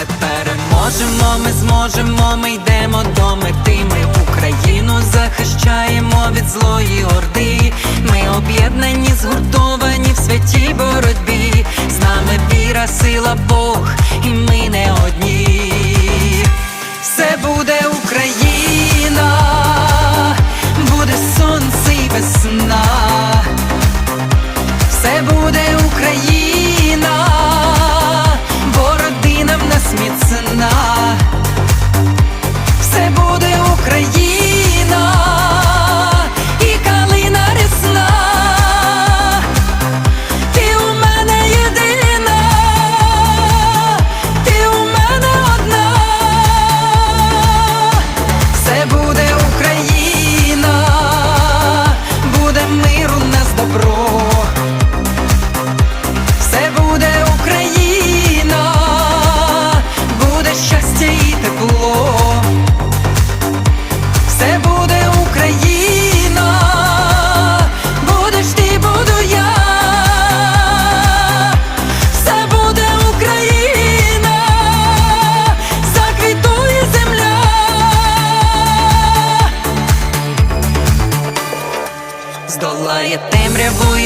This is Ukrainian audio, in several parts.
Ми переможемо, ми зможемо, ми йдемо до мети. Ми Україну захищаємо від злої орди. Ми об'єднані, згуртовані в святій боротьбі. З нами віра, сила, Бог,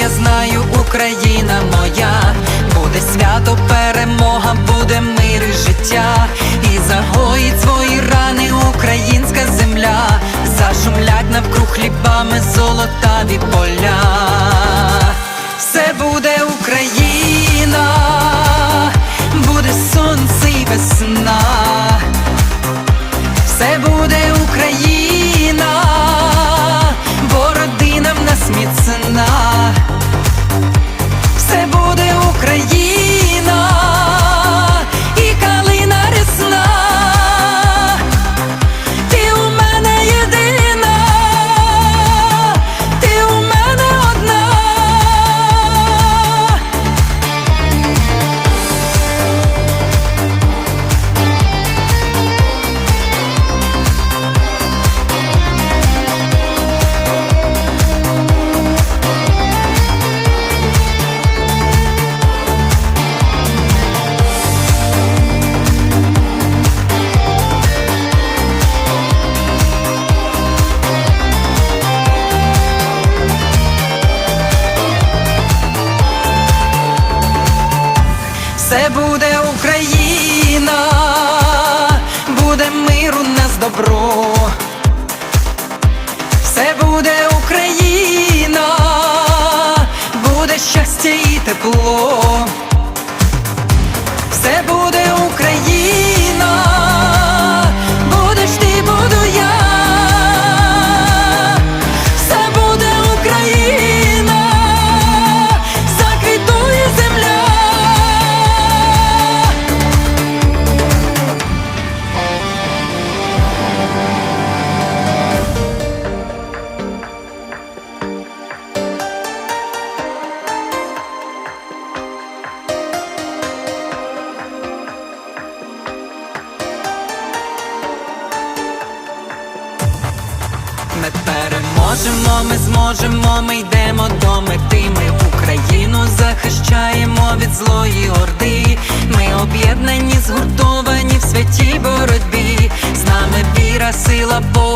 я знаю, Україна моя, буде свято, перемога, буде мир і життя, і загоїть свої рани Все буде Україна, буде миру нас добро. Все буде Україна, буде щастя і тепло. Все буде Україна, переможемо, ми зможемо, ми йдемо до мети. Ми Україну захищаємо від злої орди. Ми об'єднані, згуртовані в святій боротьбі. З нами віра, сила, Бог,